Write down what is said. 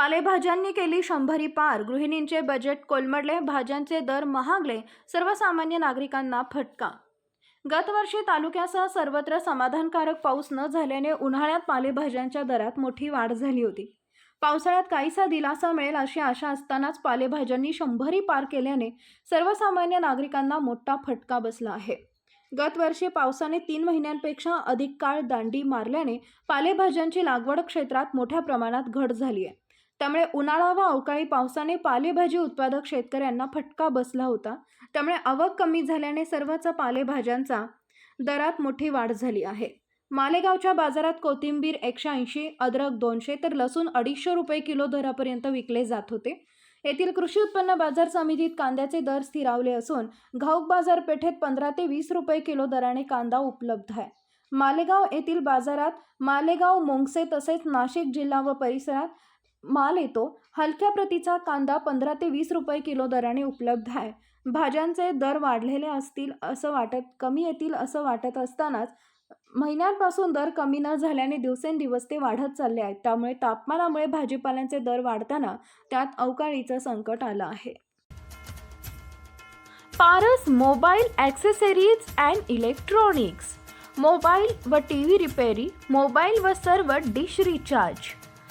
पालेभाज्यांनी केली शंभरी पार. गृहिणींचे बजेट कोलमडले भाज्यांचे दर महागले सर्वसामान्य नागरिकांना फटका. गतवर्षी तालुक्यासह सर्वत्र समाधानकारक पाऊस न झाल्याने उन्हाळ्यात पालेभाज्यांच्या दरात मोठी वाढ झाली होती. पावसाळ्यात काहीसा दिलासा मिळेल अशी आशा असतानाच पालेभाज्यांनी शंभरी पार केल्याने सर्वसामान्य नागरिकांना मोठा फटका बसला आहे. गतवर्षी पावसाने तीन महिन्यांपेक्षा अधिक काळ दांडी मारल्याने पालेभाज्यांची लागवड क्षेत्रात मोठ्या प्रमाणात घट झाली आहे. त्यामुळे उन्हाळा व अवकाळी पावसाने पालेभाजी उत्पादक शेतकऱ्यांना फटका बसला होता. त्यामुळे आवक कमी झाल्याने सर्वच पालेभाज्यांचा दरात मोठी वाढ झाली आहे. मालेगावच्या बाजारात कोथिंबीर एकशे ऐंशी अद्रक दोनशे तर लसूण अडीचशे रुपये किलो दरापर्यंत विकले जात होते. येथील कृषी उत्पन्न बाजार समितीत कांद्याचे दर स्थिरावले असून घाऊक बाजारपेठेत पंधरा ते वीस रुपये किलो दराने कांदा उपलब्ध आहे. मालेगाव येथील बाजारात मालेगाव मोंगसे तसेच नाशिक जिल्हा व परिसरात माल येतो. हलक्या प्रतीचा कांदा पंधरा ते वीस रुपये किलो दराने उपलब्ध आहे. भाज्यांचे दर वाढलेले असतील असं वाटत कमी येतील असं वाटत असतानाच महिन्यांपासून दर कमी न झाल्याने दिवसेंदिवस ते वाढत चालले आहेत. त्यामुळे तापमानामुळे भाजीपाल्यांचे दर वाढताना त्यात अवकाळीचं संकट आलं आहे. Paras mobile accessories and electronics. Mobile व टी व्ही रिपेरी मोबाईल व सर्व डिश रिचार्ज.